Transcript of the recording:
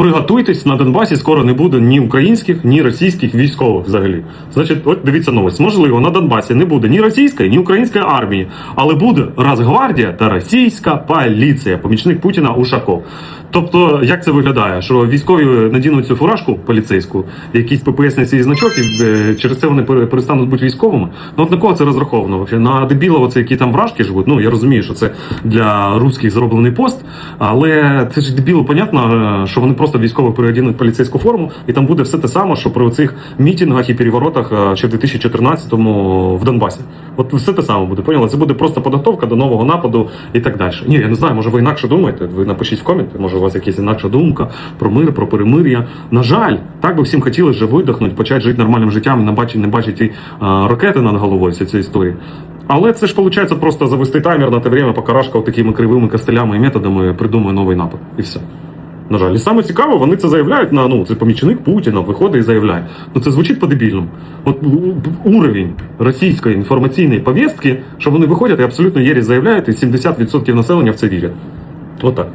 Приготуйтесь на Донбасі, скоро не буде ні українських, ні російських військових взагалі. Значить, от дивіться новость. Можливо, на Донбасі не буде ні російської, ні української армії, але буде Росгвардія та російська поліція, помічник Путіна Ушаков. Тобто, як це виглядає? Що військові надінуть цю фуражку поліцейську, якийсь ППСний свій значок, і е, через це вони перестануть бути військовими. Ну от на кого це розраховано? На дебілово, це які там вражки живуть. Ну я розумію, що це для русських зроблений пост, але це ж дебіло, понятно, е, що вони просто військових переодінуть поліцейську форму, і там буде все те саме, що при цих мітингах і переворотах е, ще в 2014-му в Донбасі. От все те саме буде, поняли? Це буде просто підготовка до нового нападу і так далі. Ні, я не знаю, може ви інакше думаєте. Ви напишіть в коменти, може у вас якась інакша думка про мир, про перемир'я. На жаль, так би всім хотілося вже видихнути, почати жити нормальним життям, не бачити, не бачити е, ракети над головою, всі ці історії. Але це ж виходить просто завести таймер на те время, покарашка такими кривими костелями і методами придумує новий напад. І все. На жаль, і саме цікаво, вони це заявляють на ну це помічник Путіна, виходить і заявляє. Ну це звучить по-дебільному. От уровень російської інформаційної повістки, що вони виходять і абсолютно єрі заявляють, і 70% населення в це вірять. Отак.